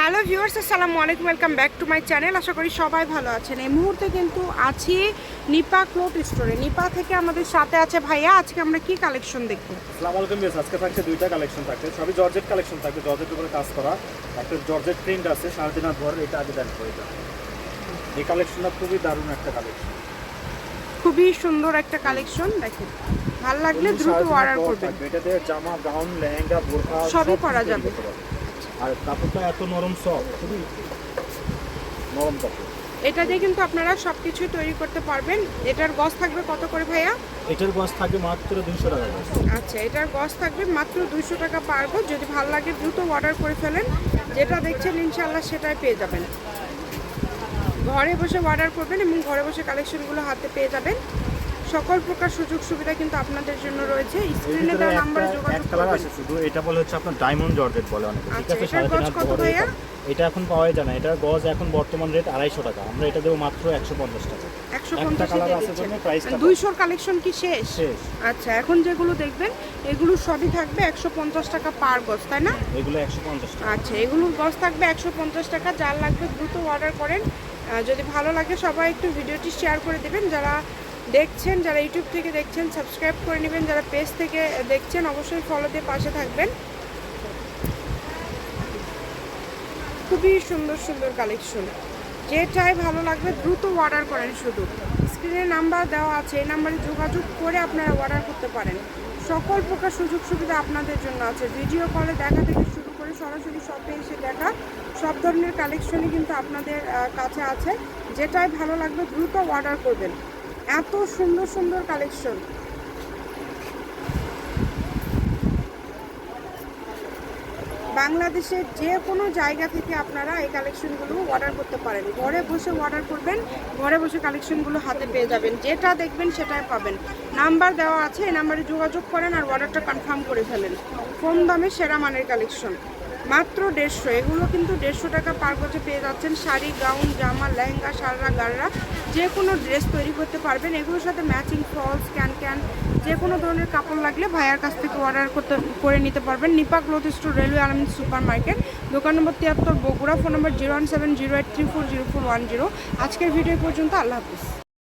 Hello viewers আসসালামু আলাইকুম welcome back to my channel. আশা করি সবাই ভালো আছেন। এই মুহূর্তে কিন্তু আছি নিপা ক্লোথ স্টোরে। নিপা থেকে আমাদের সাথে আছে ভাইয়া। আজকে আমরা কি কালেকশন দেখব? আসসালামু আলাইকুম বেশ আজকে থাকছে দুইটা কালেকশন থাকছে। সবই জর্জেট কালেকশন থাকবে জর্জেট উপরে কাজ করা। একটা জর্জেট প্রিন্ট আছে সাড়ে তিন ভর এটা আগে দেখো এটা। এই কালেকশনটা খুবই দারুণ একটা কালেকশন। খুবই সুন্দর একটা কালেকশন দেখেন। ভালো লাগলে দ্রুত অর্ডার করবেন। এটাতে জামা গাউন লেহেঙ্গা বোরখা সবই কিছু যাবে। আর কাপড়টা এত নরম সফট খুবই নরম কাপড়। এটা দিয়ে কিন্তু আপনারা সব কিছুই তৈরি করতে পারবেন। এটার গজ থাকবে কত করে ভাইয়া? এটার গজ থাকবে মাত্র দুইশো টাকা। আচ্ছা এটার গজ থাকবে মাত্র দুইশো টাকা পারব যদি ভালো লাগে দ্রুত অর্ডার করে ফেলেন। যেটা দেখছেন ইনশাল্লাহ সেটাই পেয়ে যাবেন। ঘরে বসে অর্ডার করবেন এবং ঘরে বসে কালেকশনগুলো হাতে পেয়ে যাবেন। সকল প্রকার সুযোগ সুবিধা কিন্তু আপনাদের জন্য রয়েছে। স্ক্রিনে দেওয়া নাম্বারে যোগাযোগ করবেন। আছে শুধু এটা বলে হচ্ছে আপনার ডায়মন্ড জর্জেট বলে অনেক। ঠিক আচ্ছা, আছে সাড়ে তিন কত ভাইয়া? এটা। এখন পাওয়াই যায় না। এটার গজ এখন বর্তমান রেট আড়াইশো টাকা। আমরা এটা দেবো মাত্র একশো পঞ্চাশ টাকা। একশো পঞ্চাশে। দুইশোর কালেকশন কি শেষ? আচ্ছা এখন যেগুলো দেখবেন এগুলো সবই থাকবে একশো পঞ্চাশ টাকা পার গজ তাই না? এগুলো একশো পঞ্চাশ টাকা। আচ্ছা এগুলোর গজ থাকবে একশো পঞ্চাশ টাকা। যার লাগবে দ্রুত অর্ডার করেন। যদি ভালো লাগে সবাই একটু ভিডিওটি শেয়ার করে দেবেন। যারা দেখছেন, যারা ইউটিউব থেকে দেখছেন সাবস্ক্রাইব করে নেবেন। যারা পেজ থেকে দেখছেন, অবশ্যই ফলো দিয়ে পাশে থাকবেন। খুবই সুন্দর সুন্দর কালেকশন যেটাই ভালো লাগবে, দ্রুত অর্ডার করেন শুধু। স্ক্রিনে নাম্বার দেওয়া আছে, এই নাম্বারে যোগাযোগ করে আপনারা অর্ডার করতে পারেন। সকল প্রকার সুযোগ সুবিধা আপনাদের জন্য আছে। ভিডিও কলে দেখা থেকে শুরু করে সরাসরি শপে এসে দেখা, সব ধরনের কালেকশনই কিন্তু আপনাদের কাছে আছে। যেটাই ভালো লাগবে, দ্রুত অর্ডার করবেন। এত সুন্দর সুন্দর কালেকশন বাংলাদেশের যে কোনো জায়গা থেকে আপনারা এই কালেকশনগুলো অর্ডার করতে পারেন। ঘরে বসে অর্ডার করবেন, ঘরে বসে কালেকশনগুলো হাতে পেয়ে যাবেন। যেটা দেখবেন সেটাই পাবেন। নাম্বার দেওয়া আছে, এই নাম্বারে যোগাযোগ করেন আর অর্ডারটা কনফার্ম করে ফেলেন। কম দামে সেরা মানের কালেকশন মাত্র দেড়শো। এগুলো কিন্তু দেড়শো টাকা পার গজে পেয়ে যাচ্ছেন শাড়ি, গাউন, জামা, লেহেঙ্গা সাররা গাররা যে কোনো ড্রেস তৈরি করতে পারবেন। এগুলোর সাথে ম্যাচিং ফলস ক্যান ক্যান যে কোনো ধরনের কাপড় লাগলে ভাইয়ার কাছ থেকে অর্ডার করতে, করে নিতে পারবেন। Nipa cloth store railway Almin super market দোকান নম্বর তিয়াত্তর, Bogura phone number zero one seven zero eight three four zero four one zero আজকের ভিডিও পর্যন্ত, আল্লাহ হাফিজ।